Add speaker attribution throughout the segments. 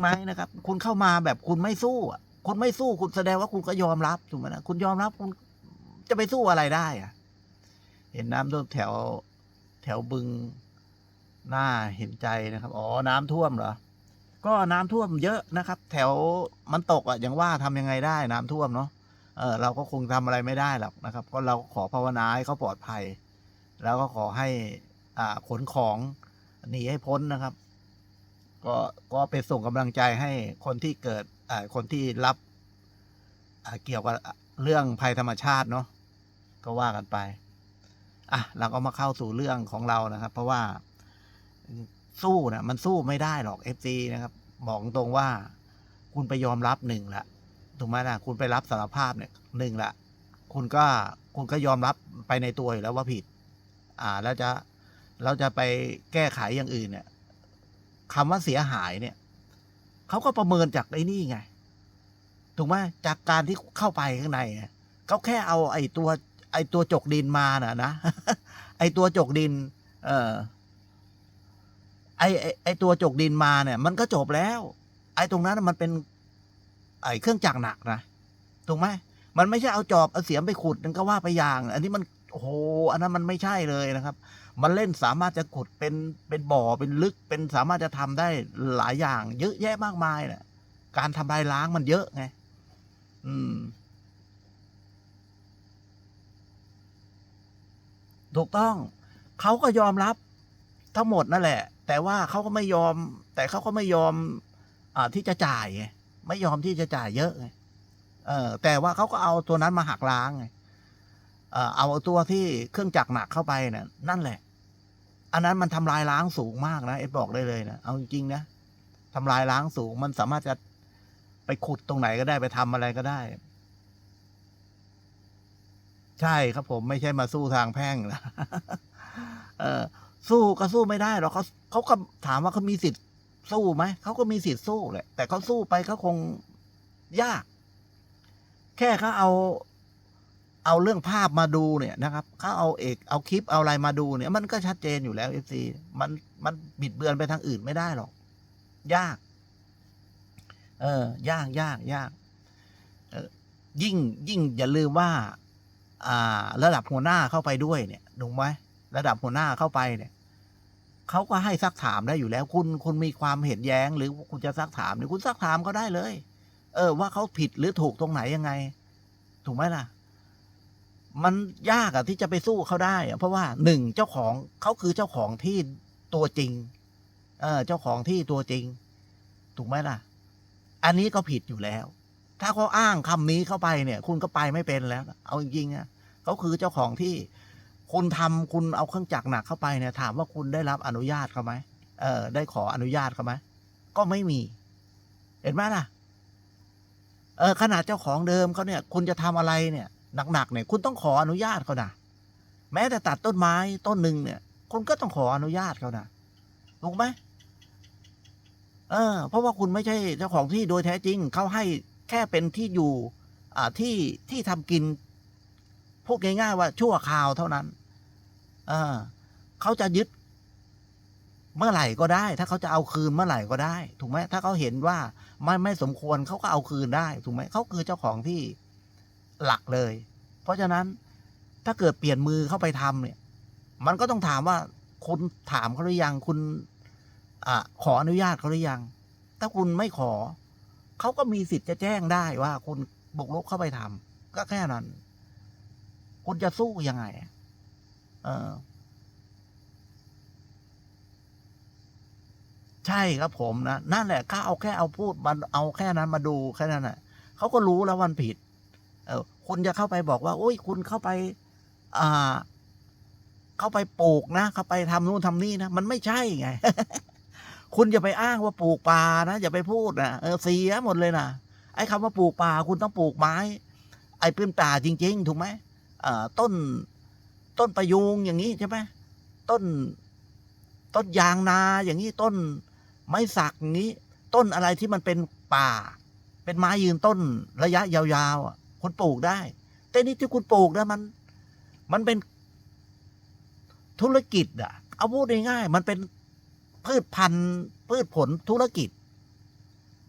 Speaker 1: ไหมนะครับ คุณเข้ามาแบบคุณไม่สู้อะคุณไม่สู้คุณแสดงว่าคุณก็ยอมรับถูกไหมนะคุณยอมรับคุณจะไปสู้อะไรได้อะเห็นน้ำท่วมแถวแถวบึงหน่าเห็นใจนะครับ อ๋อน้ำท่วมเหรอ ก็น้ำท่วมเยอะนะครับ แถวมันตกอะอย่างว่าทำยังไงได้น้ำท่วมเนาะเออเราก็คงทำอะไรไม่ได้หรอกนะครับ ก็เราขอภาวนาให้เขาปลอดภัย แล้วก็ขอให้อ่าขนของหนีให้พ้นนะครับ ก็ก็ไปส่งกำลังใจให้คนที่เกิดอ่าคนที่รับอ่าเกี่ยวกับเรื่องภัยธรรมชาติเนาะก็ว่ากันไป อะ เราก็มาเข้าสู่เรื่องของเรานะครับ เพราะว่าสู้นะมันสู้ไม่ได้หรอกเอฟซีนะครับ บอกตรงว่า คุณไปยอมรับหนึ่งละถูกไหมนะคุณไปรับสารภาพเนี่ยหนึ่งละคุณก็คุณก็ยอมรับไปในตัวอยู่แล้วว่าผิด อ่า แล้วจะเราจะไปแก้ไขอย่างอื่นเนี่ย คำว่าเสียหายเนี่ยเขาก็ประเมินจากไอ้นี่ไง ถูกไหมจากการที่เข้าไปข้างในเขาแค่เอาไอ้ตัว ไอ้ตัวจกดินมาน่ะนะ ไอ้ตัวจกดิน เออไอ้ไอ้ตัวจกดินมาเนี่ย มันก็จบแล้ว ไอ้ตรงนั้นมันเป็น ไอ้เครื่องจักรหนักนะถูกไหมมันไม่ใช่เอาจอบเอาเสียมไปขุดนั่นก็ว่าไปอย่าง อันนี้มันโอ้โหอันนั้นมันไม่ใช่เลยนะครับ มันเล่นสามารถจะขุดเป็นเป็นบ่อเป็นลึกเป็นสามารถจะทำได้หลายอย่าง เยอะแยะมากมายแหละการทำลายล้างมันเยอะไง อืม ถูกต้อง เขาก็ยอมรับทั้งหมดนั่นแหละ แต่ว่าเขาก็ไม่ยอม แต่เขาก็ไม่ยอม อ่าที่จะจ่ายไงไม่ยอมที่จะจ่ายเยอะไงเออ แต่ว่าเขาก็เอาตัวนั้นมาหักล้างไง เอาตัวที่เครื่องจักรหนักเข้าไปน่ะนั่นแหละ อันนั้นมันทำลายล้างสูงมากนะเอ็ดบอกได้เลยนะเอาจริงๆนะทำลายล้างสูง มันสามารถจะไปขุดตรงไหนก็ได้ไปทำอะไรก็ได้ ใช่ครับผมไม่ใช่มาสู้ทางแพ่งนะเออสู้ก็สู้ไม่ได้หรอกเขาเขาก็ถามว่าเขามีสิทธิ์สู้ไหมเขาก็มีสิทธิ์สู้แหละแต่เขาสู้ไปเขาคงยาก แค่เขาเอา เอาเรื่องภาพมาดูเนี่ยนะครับเขาเอาเอกเอาคลิปเอาอะไรมาดูเนี่ย มันก็ชัดเจนอยู่แล้วเอฟซีมันมันบิดเบือนไปทางอื่นไม่ได้หรอก ยาก เออ ยากยากยากยิ่งยิ่งอย่าลืมว่า อ่า ระดับหัวหน้าเข้าไปด้วยเนี่ยถูกไหมระดับหัวหน้าเข้าไปเนี่ยเขาก็ให้ซักถามได้อยู่แล้ว คุณคุณมีความเห็นแย้ง หรือคุณจะซักถามเนี่ยคุณซักถามเขาได้เลย เออ ว่าเขาผิดหรือถูกตรงไหนยังไง ถูกไหมล่ะ มันยากอะที่จะไปสู้เขาได้อะเพราะว่าหนึ่งเจ้าของเขาคือเจ้าของที่ตัวจริง เออ เจ้าของที่ตัวจริง ถูกไหมล่ะ อันนี้ก็ผิดอยู่แล้ว ถ้าเขาอ้างคำนี้เข้าไปเนี่ย คุณก็ไปไม่เป็นแล้ว เอาจริงๆอะเขาคือเจ้าของที่ คุณทำคุณเอาเครื่องจักรหนักเข้าไปเนี่ย ถามว่าคุณได้รับอนุญาตเขาไหมเออ ได้ขออนุญาตเขาไหมก็ไม่มี เห็นไหมล่ะ เออขนาดเจ้าของเดิมเขาเนี่ย คุณจะทำอะไรเนี่ย หนักๆเนี่ยคุณต้องขออนุญาตเขานะแม้แต่ตัดต้นไม้ต้นหนึ่งเนี่ยคุณก็ต้องขออนุญาตเขานะถูกไหมเออ เพราะว่าคุณไม่ใช่เจ้าของที่โดยแท้จริงเขาให้แค่เป็นที่อยู่ อ่าที่ที่ทำกินพูดง่ายๆว่าชั่วคราวเท่านั้น เออเขาจะยึด เมื่อไหร่ก็ได้ ถ้าเขาจะเอาคืนเมื่อไหร่ก็ได้ ถูกไหมถ้าเขาเห็นว่าไม่ไม่สมควรเขาก็เอาคืนได้ ถูกไหมเขาคือเจ้าของที่ หลักเลย เพราะฉะนั้นถ้าเกิดเปลี่ยนมือเข้าไปทำเนี่ย มันก็ต้องถามว่าคุณถามเขาหรือยังคุณอขออนุญาตเขาหรือยัง ถ้าคุณไม่ขอ เขาก็มีสิทธิ์จะแจ้งได้ว่าคุณบุกรุกเข้าไปทำก็แค่นั้น คุณจะสู้ยังไง เออ ใช่ครับผมนะ นั่นแหละข้าเอาแค่เอาพูดมันเอาแค่นั้นมาดูแค่นั้นแหละเขาก็รู้แล้ววันผิด คุณจะเข้าไปบอกว่า โอ้ย คุณเข้าไปอ่าเข้าไปปลูกนะ เข้าไปทำนู่นทำนี่นะ มันไม่ใช่ไง คุณอย่าไปอ้างว่าปลูกป่านะ อย่าไปพูดนะเออเสียหมดเลยนะไอ้คำว่าปลูกป่า คุณต้องปลูกไม้ ไอ้เป็นป่าจริง ๆ ถูกไหมอ่าต้นต้นประยุงอย่างนี้ใช่ไหมต้นต้นยางนาอย่างนี้ต้นไม้สักอย่างนี้ ต้นอะไรที่มันเป็นป่า เป็นไม้ยืนต้นระยะยาวๆอะ คุณปลูกได้ แต่นี่ที่คุณปลูกนะมัน มันเป็นธุรกิจอะเอาพูดง่ายๆมันเป็นพืชพันธุ์พืชผลธุรกิจ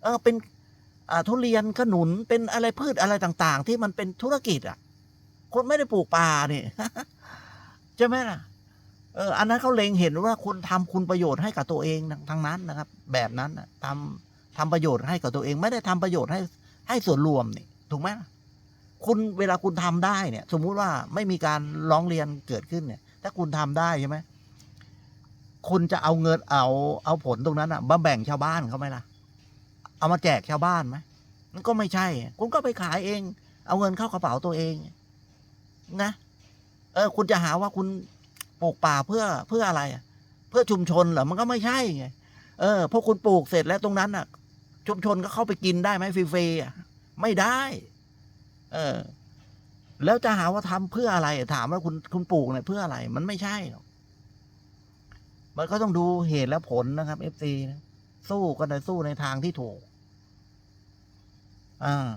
Speaker 1: เออเป็นทุเรียนขนุนเป็นอะไรพืชอะไรต่าง ๆ ที่มันเป็นธุรกิจ อะ คนไม่ได้ปลูกป่านี่ใช่ไหมล่ะเอออันนั้นเขาเล็งเห็นว่าคุณทำคุณประโยชน์ให้กับตัวเองทั้งนั้นนะครับ แบบนั้นน่ะทำทำประโยชน์ให้กับตัวเอง ไม่ได้ทำประโยชน์ให้ให้ส่วนรวมนี่ถูกไหมล่ะ คุณเวลาคุณทำได้เนี่ย สมมุติว่าไม่มีการร้องเรียนเกิดขึ้นเนี่ย ถ้าคุณทำได้ใช่ไหมคุณจะเอาเงินเอาเอาผลตรงนั้นอะมาแบ่งชาวบ้านเขาไหมล่ะ เอามาแจกชาวบ้านไหมมันก็ไม่ใช่ คุณก็ไปขายเอง เอาเงินเข้ากระเป๋าตัวเอง นะ เออ คุณจะหาว่าคุณปลูกป่าเพื่อเพื่ออะไรอะเพื่อชุมชนเหรอมันก็ไม่ใช่ไงเออพอคุณปลูกเสร็จแล้วตรงนั้นอะ ชุมชนก็เข้าไปกินได้ไหมฟรีๆอะไม่ได้ เออ แล้วจะหาว่าทำเพื่ออะไร ถามว่าคุณคุณปลูกเนี่ยเพื่ออะไร มันไม่ใช่หรอกมันก็ต้องดูเหตุและผลนะครับเอฟซีนะสู้ก็ได้สู้ในทางที่ถูก อ่า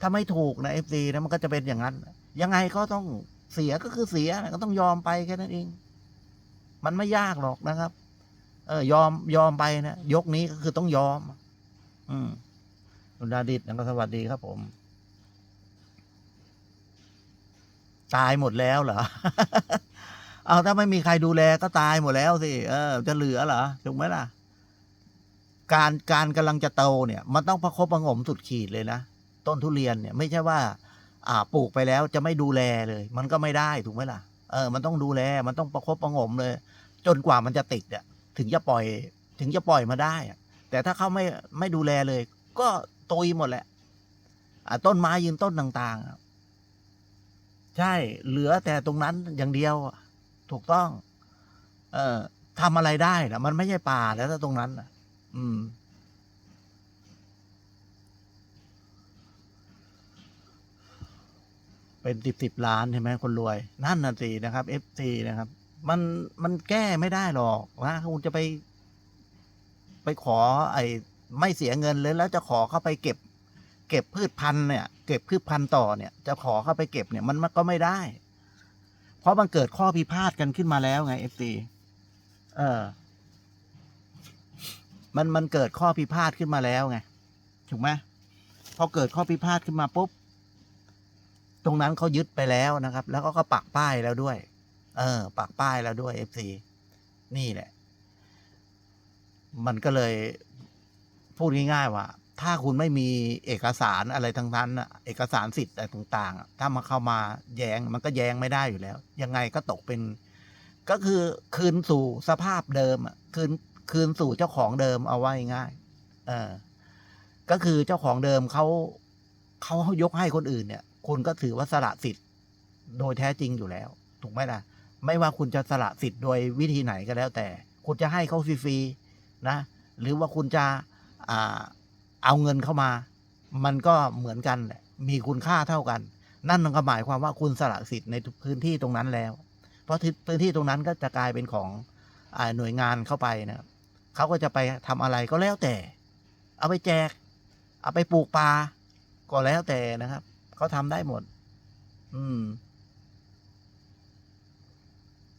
Speaker 1: ถ้าไม่ถูกนะเอฟซีนะมันก็จะเป็นอย่างนั้น ยังไงก็ต้องเสียก็คือเสียก็ต้องยอมไปแค่นั้นเอง มันไม่ยากหรอกนะครับ เออ ยอมยอมไปนะยกนี้ก็คือต้องยอม อืมคุณดาดิตนะก็สวัสดีครับผม ตายหมดแล้วเหรอ เอาถ้าไม่มีใครดูแลก็ตายหมดแล้วสิ เออ จะเหลือเหรอถูกไหมล่ะ การการกำลังจะโตเนี่ย มันต้องประคบประงมสุดขีดเลยนะ ต้นทุเรียนเนี่ย ไม่ใช่ว่า อ่า ปลูกไปแล้วจะไม่ดูแลเลย มันก็ไม่ได้ถูกไหมล่ะ เออ มันต้องดูแล มันต้องประคบประงมเลย จนกว่ามันจะติดอะ ถึงจะปล่อย ถึงจะปล่อยมาได้อะแต่ถ้าเขาไม่ไม่ดูแลเลย ก็ตุยหมดแหละต้นไม้ยืนต้นต่าง ๆ ใช่ เหลือแต่ตรงนั้นอย่างเดียว ถูกต้อง เอ่อทำอะไรได้นะมันไม่ใช่ป่าแล้วถ้าตรงนั้นน่ะอืม เป็นสิบสิบล้านใช่ไหมคนรวย นั่นน่ะสินะครับเอฟซีนะครับ มันมันแก้ไม่ได้หรอกนะคุณจะไป ไปขอ ไอ้ไม่เสียเงินเลยแล้วจะขอเข้าไปเก็บ เก็บพืชพันธุ์เนี่ย เก็บพืชพันธุ์ต่อเนี่ย จะขอเข้าไปเก็บเนี่ยมันมันก็ไม่ได้ เพราะมันเกิดข้อพิพาทกันขึ้นมาแล้วไงเอฟซีเออ มันมันเกิดข้อพิพาทขึ้นมาแล้วไงถูกไหมพอเกิดข้อพิพาทขึ้นมาปุ๊บตรงนั้นเขายึดไปแล้วนะครับ แล้วก็ก็ปักป้ายแล้วด้วย เออ ปักป้ายแล้วด้วยเอฟซีนี่แหละ มันก็เลยพูดง่ายๆว่า ถ้าคุณไม่มีเอกสารอะไรทั้งนั้นเอกสารสิทธิ์อะไรต่างๆ ถ้ามาเข้ามาแย้งมันก็แย้งไม่ได้อยู่แล้ว ยังไงก็ตกเป็น ก็คือคืนสู่สภาพเดิมอะคืนคืนสู่เจ้าของเดิมเอาไว้ง่าย เออ ก็คือเจ้าของเดิมเขาเขายกให้คนอื่นเนี่ย คุณก็ถือว่าสละสิทธิ์ โดยแท้จริงอยู่แล้ว ถูกไหมล่ะ ไม่ว่าคุณจะสละสิทธิ์โดยวิธีไหนก็แล้วแต่ คุณจะให้เขาฟรีๆนะ หรือว่าคุณจะ อ่า เอาเงินเข้ามา มันก็เหมือนกันแหละมีคุณค่าเท่ากัน นั่นก็หมายความว่าคุณสละสิทธิ์ในพื้นที่ตรงนั้นแล้ว เพราะที่พื้นที่ตรงนั้นก็จะกลายเป็นของอหน่วยงานเข้าไปนะครับเขาก็จะไปทำอะไรก็แล้วแต่ เอาไปแจก เอาไปปลูกปลาก็แล้วแต่นะครับเขาทำได้หมด อืม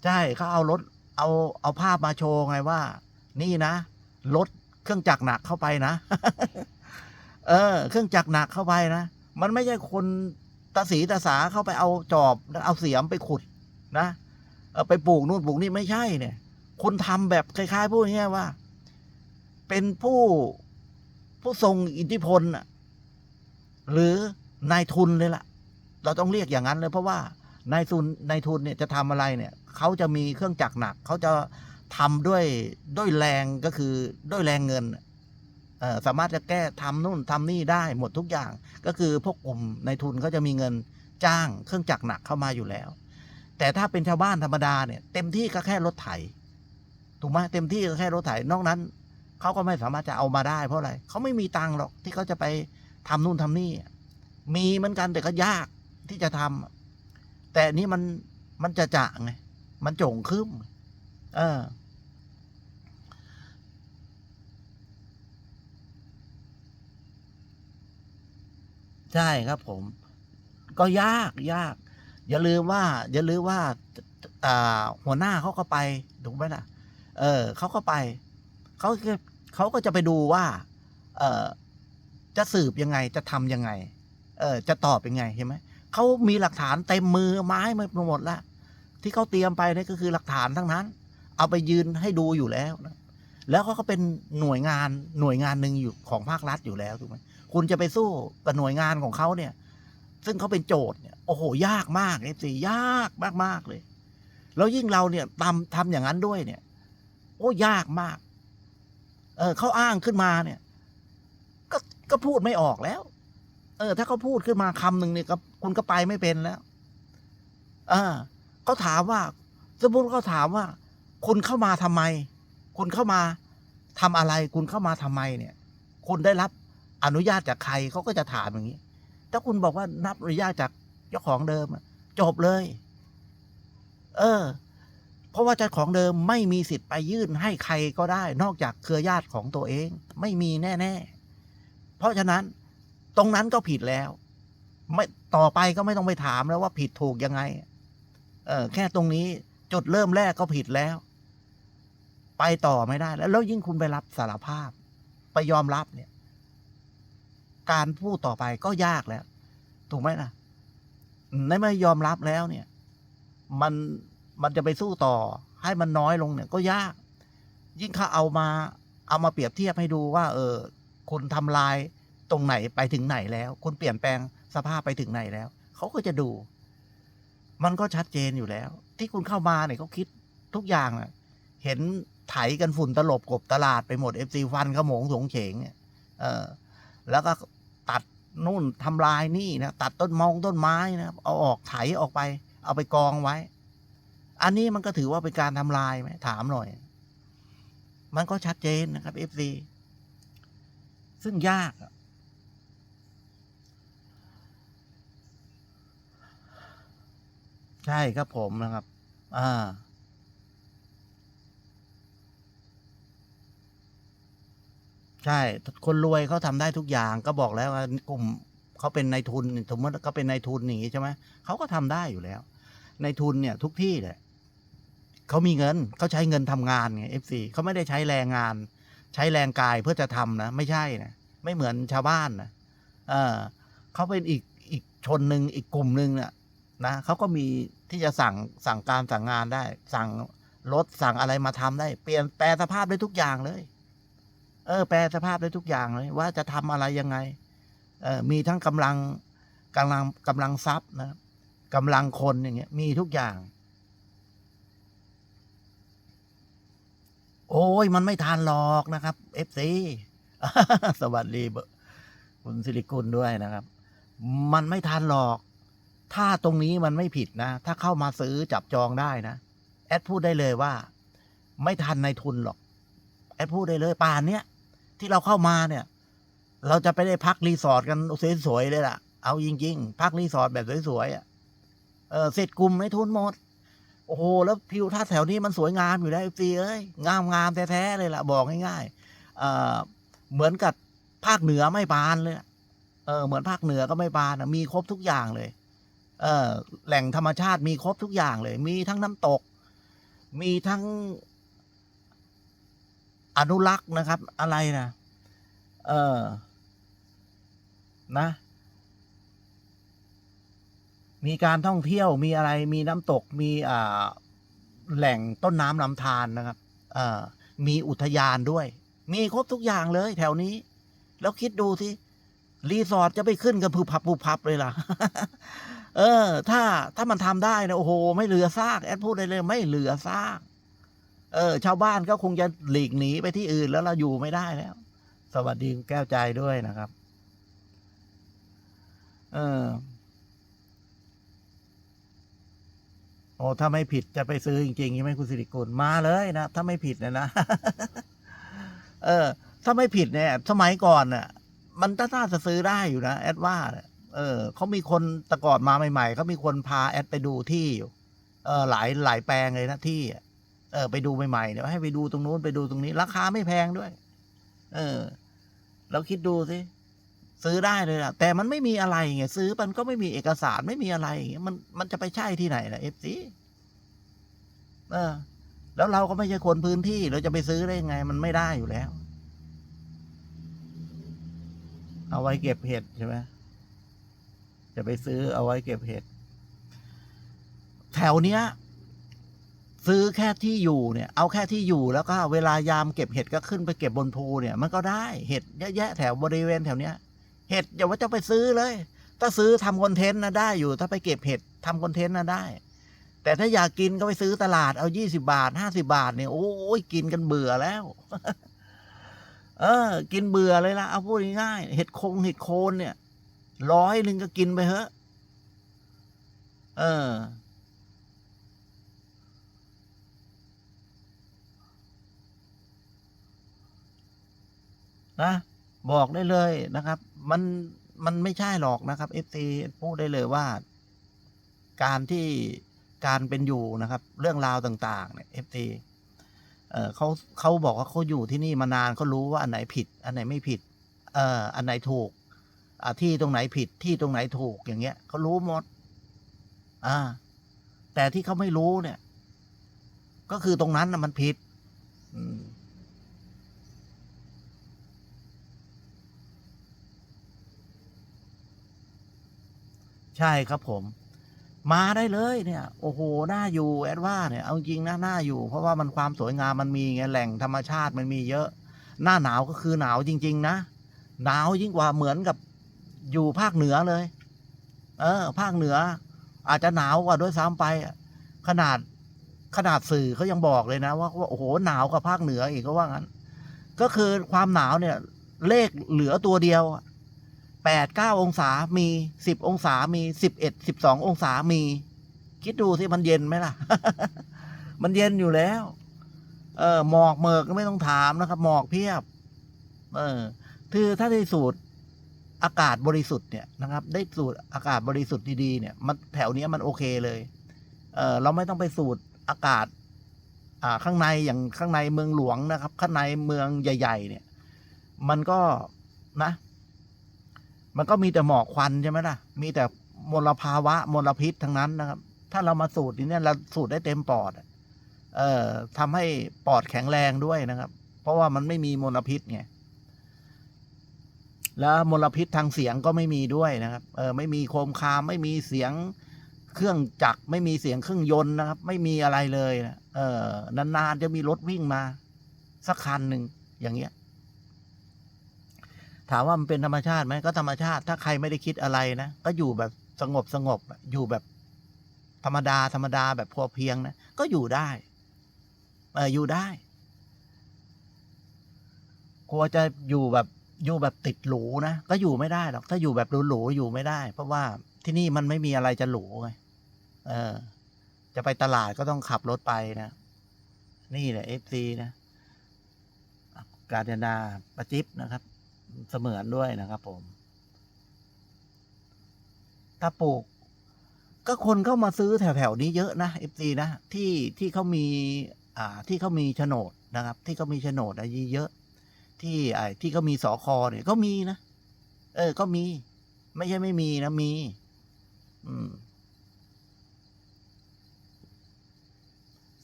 Speaker 1: ใช่เขาเอารถ เอาเอาภาพมาโชว์ไงว่า นี่นะรถ เครื่องจักรหนักเข้าไปนะ เออ เครื่องจักรหนักเข้าไปนะ มันไม่ใช่คนตาสีตาสาเข้าไปเอาจอบเอาเสียมไปขุดนะเออไปปลูกนู่นปลูกนี่ไม่ใช่เนี่ยคุณทำแบบคล้ายๆพูดง่ายว่า เป็นผู้ผู้ทรงอิทธิพลหรือนายทุนเลยล่ะ เราต้องเรียกอย่างนั้นเลยเพราะว่านายทุนนายทุนเนี่ยจะทำอะไรเนี่ยเขาจะมีเครื่องจักรหนักเขาจะ ทำด้วยด้วยแรงก็คือด้วยแรงเงินสามารถจะแก้ทำนู่นทำนี่ได้หมดทุกอย่าง ก็คือพวกกลุ่มนทุนเขาจะมีเงินจ้างเครื่องจักรหนักเข้ามาอยู่แล้ว แต่ถ้าเป็นชาวบ้านธรรมดาเนี่ยเต็มที่ก็แค่รถไถถูกไหมเต็มที่ก็แค่รถไถนอกนั้นเขาก็ไม่สามารถจะเอามาได้เพราะอะไรเขาไม่มีตังค์หรอกที่เขาจะไปทำนู่นทำนี่ มีเหมือนกันแต่ก็ยากที่จะทำแต่นนี้มันมันจะจะไงมันโจ่งขึ้นเออ ใช่ครับผม ก็ยากยาก อย่าลืมว่า อย่าลืมว่าหัวหน้าเขาก็ไปถูกไหมล่ะ เออเขาก็ไปเขาก็เขาก็จะไปดูว่า เออจะสืบยังไงจะทำยังไง เออ จะตอบยังไงเห็นไหมเขามีหลักฐานเต็มมือไม้มาหมดแล้วที่เขาเตรียมไปนี่ก็คือหลักฐานทั้งนั้น เอาไปยืนให้ดูอยู่แล้วนะแล้วเขาก็เป็นหน่วยงานหน่วยงานหนึ่งอยู่ของภาครัฐอยู่แล้วถูกไหม คุณจะไปสู้กับหน่วยงานของเขาเนี่ย ซึ่งเขาเป็นโจทย์เนี่ยโอ้โหยากมากเอฟซียากมากมาก ๆ เลย แล้วยิ่งเราเนี่ยทำทำอย่างนั้นด้วยเนี่ย โอ้ยากมาก เออเขาอ้างขึ้นมาเนี่ย ก็ก็พูดไม่ออกแล้ว เออ ถ้าเขาพูดขึ้นมาคำหนึ่งเนี่ยก็คุณก็ไปไม่เป็นแล้วเออเขาถามว่าสมมติเขาถามว่า คุณเข้ามาทำไม คุณเข้ามาทำอะไร คุณเข้ามาทำไมเนี่ย คุณได้รับ อนุญาตจากใครเขาก็จะถามอย่างนี้ ถ้าคุณบอกว่านับอนุญาตจากเจ้าของเดิมจบเลย เออ เพราะว่าเจ้าของเดิมไม่มีสิทธิ์ไปยื่นให้ใครก็ได้ นอกจากเครือญาติของตัวเอง ไม่มีแน่ ๆ เพราะฉะนั้นตรงนั้นก็ผิดแล้ว ไม่ต่อไปก็ไม่ต้องไปถามแล้วว่าผิดถูกยังไง เออ แค่ตรงนี้จุดเริ่มแรกก็ผิดแล้ว ไปต่อไม่ได้แล้วแล้วยิ่งคุณไปรับสารภาพ ไปยอมรับเนี่ย การพูดต่อไปก็ยากแล้ว ถูกไหมล่ะในเมื่อยอมรับแล้วเนี่ย มันมันจะไปสู้ต่อ ให้มันน้อยลงเนี่ย ก็ยาก ยิ่งเขาเอามา เอามาเปรียบเทียบให้ดูว่า เออ คุณทำลายตรงไหนไปถึงไหนแล้ว คุณเปลี่ยนแปลงสภาพไปถึงไหนแล้ว เขาก็จะดู มันก็ชัดเจนอยู่แล้ว ที่คุณเข้ามาเนี่ยเขาคิดทุกอย่างอะเห็นไถกันฝุ่นตลบกบตลาดไปหมดเอฟซีฟันขโมงสงเฉงเนี่ยเออ แล้วก็ นู่นทำลายนี่นะตัดต้นมองต้นไม้นะเอาออกไถออกไป เอาไปกองไว้ อันนี้มันก็ถือว่าเป็นการทำลายไหมถามหน่อย มันก็ชัดเจนนะครับเอฟซีซึ่งยากใช่ครับผมนะครับ อ่า ใช่ คนรวยเขาทำได้ทุกอย่างก็บอกแล้วว่ากลุ่มเขาเป็นนายทุนสมมติเขาเป็นนายทุนอย่างนี้ใช่ไหมเขาก็ทำได้อยู่แล้วนายทุนเนี่ย ทุกที่เลยเขามีเงินเขาใช้เงินทำงานไงเอฟซีเขาไม่ได้ใช้แรงงาน ใช้แรงกายเพื่อจะทำนะ ไม่ใช่นะไม่เหมือนชาวบ้านนะเออเขาเป็นอีกอีกชนหนึ่งอีกกลุ่มหนึ่งเนี่ยนะเขาก็มีที่จะสั่งสั่งการสั่งงานได้ สั่งรถสั่งอะไรมาทำได้ เปลี่ยนแปลสภาพได้ทุกอย่างเลย เออ แปลสภาพได้ทุกอย่างเลย ว่าจะทำอะไรยังไง เออมีทั้งกำลังกำลังกำลังทรัพย์นะกำลังคนอย่างเงี้ย มีทุกอย่าง โอ้ยมันไม่ทานหรอกนะครับเอฟซีสวัสดีคุณสิริกุลด้วยนะครับ มันไม่ทานหรอก ถ้าตรงนี้มันไม่ผิดนะ ถ้าเข้ามาซื้อจับจองได้นะ แอดพูดได้เลยว่า ไม่ทันในทุนหรอก แอดพูดได้เลยป่านเนี้ย ที่เราเข้ามาเนี่ย เราจะไปได้พักรีสอร์ทกันสวยๆเลยล่ะ เอาจริงๆ พักรีสอร์ทแบบสวยๆอะเออเสร็จกลุ่มในทุนหมด โอ้โห แล้วทิวทัศน์แถวนี้มันสวยงามอยู่แล้วฟีเอ้ยงามงามแท้ๆเลยล่ะ บอกง่ายๆเออเหมือนกับภาคเหนือไม่บานเลยเออเหมือนภาคเหนือก็ไม่บานมีครบทุกอย่างเลย เออแหล่งธรรมชาติมีครบทุกอย่างเลย มีทั้งน้ำตก มีทั้ง อนุรักษ์นะครับ อะไรนะเออนะ มีการท่องเที่ยวมีอะไรมีน้ำตกมีอ่าแหล่งต้นน้ำลำธารนะครับเออมีอุทยานด้วย มีครบทุกอย่างเลยแถวนี้ แล้วคิดดูสิรีสอร์ทจะไปขึ้นกันผูพับผูพับเลยล่ะ เออ ถ้าถ้ามันทำได้นะโอ้โห ไม่เหลือซาก แอดพูดได้เลย ไม่เหลือซาก เออ ชาวบ้านก็คงจะหลีกหนีไปที่อื่นแล้วเราอยู่ไม่ได้แล้ว สวัสดีแก้วใจด้วยนะครับ เออโอ้ถ้าไม่ผิดจะไปซื้อจริงๆใช่ไหมคุณสิริกุลมาเลยนะถ้าไม่ผิดนี่ยนะเออ ถ้าไม่ผิดเนี่ย สมัยก่อนน่ะ มันน่าจะซื้อได้อยู่นะแอดว่าเออเขามีคนตะกอนมาใหม่ๆเขามีคนพาแอดไปดูที่อยู่เออหลายหลายแปลงเลยนะที่อะ เออไปดูใหม่ๆเดี๋ยวให้ไปดูตรงนู้นไปดูตรงนี้ ราคาไม่แพงด้วย เออ เราคิดดูสิซื้อได้เลยล่ะ แต่มันไม่มีอะไรไงซื้อมันก็ไม่มีเอกสารไม่มีอะไรอย่างเงี้ยมันมันจะไปใช่ที่ไหนล่ะเอฟซีเออ แล้วเราก็ไม่ใช่คนพื้นที่เราจะไปซื้อได้ยังไง มันไม่ได้อยู่แล้ว เอาไว้เก็บเห็ดใช่ไหมจะไปซื้อเอาไว้เก็บเห็ด แถวเนี้ย ซื้อแค่ที่อยู่เนี่ย เอาแค่ที่อยู่แล้วก็เวลายามเก็บเห็ดก็ขึ้นไปเก็บบนภูเนี่ย มันก็ได้เห็ดเยอะแยะแถวบริเวณแถวเนี้ย เห็ดอย่าว่าจะไปซื้อเลย ถ้าซื้อทำคอนเทนต์นะได้อยู่ ถ้าไปเก็บเห็ดทำคอนเทนต์นะได้ แต่ถ้าอยากกินก็ไปซื้อตลาดเอายี่สิบาทห้าสิบาทเนี่ยโอ้ยกินกันเบื่อแล้ว เออ กินเบื่อเลยละเอาพูดง่ายๆเห็ดคงเห็ดโคนเนี่ยร้อยหนึ่งก็กินไปเถอะ เออ นะ บอกได้เลยนะครับ มันมันไม่ใช่หรอกนะครับเอฟซีพูดได้เลยว่า การที่การเป็นอยู่นะครับ เรื่องราวต่าง ๆ เนี่ยเอฟซีเออเขาเขาบอกว่าเขาอยู่ที่นี่มานานเขารู้ว่าอันไหนผิด อันไหนไม่ผิด เอออันไหนถูกอ่าที่ตรงไหนผิดที่ตรงไหนถูกอย่างเงี้ยเขารู้หมด อ่า แต่ที่เขาไม่รู้เนี่ย ก็คือตรงนั้นนะมันผิด อืม ใช่ครับผม มาได้เลยเนี่ย โอ้โหน่าอยู่แอดว่าเนี่ยเอาจริงนะน่าอยู่ เพราะว่ามันความสวยงามมันมีไงแหล่งธรรมชาติมันมีเยอะ หน้าหนาวก็คือหนาวจริง ๆ นะหนาวยิ่งกว่าเหมือนกับอยู่ภาคเหนือเลย เออ ภาคเหนือ อาจจะหนาวกว่าด้วยซ้ำไป ขนาดขนาดสื่อเขายังบอกเลยนะว่าว่าโอ้โหหนาวกว่าภาคเหนืออีกก็ว่างั้น ก็คือความหนาวเนี่ย เลขเหลือตัวเดียว แปดเก้าองศามีสิบองศามีสิบเอ็ดสิบสององศามี คิดดูสิมันเย็นไหมล่ะ มันเย็นอยู่แล้ว เออหมอกเมกก็ไม่ต้องถามนะครับ หมอกเพียบ เออคือถ้าได้สูตรอากาศบริสุทธิ์เนี่ยนะครับ ได้สูตรอากาศบริสุทธิ์ดีๆเนี่ย มันแถวเนี้ยมันโอเคเลย เออเราไม่ต้องไปสูดอากาศ อ่าข้างในอย่างข้างในเมืองหลวงนะครับ ข้างในเมืองใหญ่ ๆ เนี่ย มันก็นะ มันก็มีแต่หมอกควันใช่ไหมล่ะ มีแต่มลภาวะมลพิษทั้งนั้นนะครับ ถ้าเรามาสูดนี่เนี่ยเราสูดได้เต็มปอด เอ่อทำให้ปอดแข็งแรงด้วยนะครับ เพราะว่ามันไม่มีมลพิษไง แล้วมลพิษทางเสียงก็ไม่มีด้วยนะครับ เออไม่มีโคมคาม ไม่มีเสียงเครื่องจักร ไม่มีเสียงเครื่องยนต์นะครับ ไม่มีอะไรเลยนะเออนานๆจะมีรถวิ่งมา สักคันหนึ่งอย่างเงี้ย ถามว่ามันเป็นธรรมชาติไหมก็ธรรมชาติถ้าใครไม่ได้คิดอะไรนะ ก็อยู่แบบสงบสงบอยู่แบบธรรมดา ธรรมดาแบบพอเพียงนะ ก็อยู่ได้เอออยู่ได้กลัวจะอยู่แบบอยู่แบบติดหรูนะ ก็อยู่ไม่ได้หรอก ถ้าอยู่แบบหรูๆอยู่ไม่ได้ เพราะว่าที่นี่มันไม่มีอะไรจะหรูไงเออ จะไปตลาดก็ต้องขับรถไปนะ นี่แหละเอฟซีนะ การจนาประจิบนะครับ เสมือนด้วยนะครับผม ถ้าปลูก ก็คนเข้ามาซื้อแถวๆนี้เยอะนะเอฟซีนะที่ที่เขามีอ่าที่เขามีโฉนดนะครับ ที่เขามีโฉนดอะไรเยอะ ที่ไอ้ที่เขามีสอคอเนี่ยก็มีนะเออ ก็มี ไม่ใช่ไม่มีนะมี อืม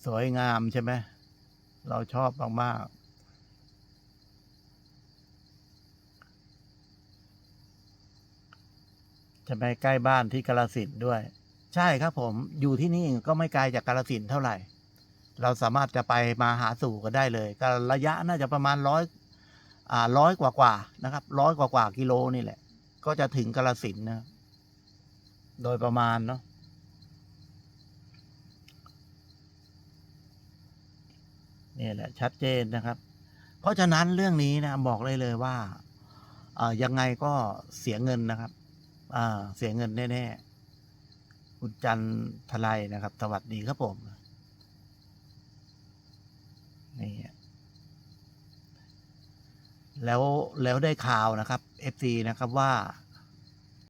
Speaker 1: สวยงามใช่ไหมเราชอบมากๆ จะไปใกล้บ้านที่กาลสินด้วย ใช่ครับผมอยู่ที่นี่ก็ไม่ไกลจากกาลสินเท่าไหร่ เราสามารถจะไปมาหาสู่กันได้เลยก็ระยะน่าจะประมาณร้อยอ่าร้อยกว่ากว่าๆนะครับร้อยกว่ากว่ากิโลนี่แหละ ก็จะถึงกาลสินนะโดยประมาณเนาะนี่แหละชัดเจนนะครับ เพราะฉะนั้นเรื่องนี้นะบอกเลยเลยว่ายังไงก็เสียเงินนะครับ เสียเงินแน่ๆคุณจันทลายนะครับ สวัสดีครับผมนี่แล้วแล้วได้ข่าวนะครับ FC นะครับว่า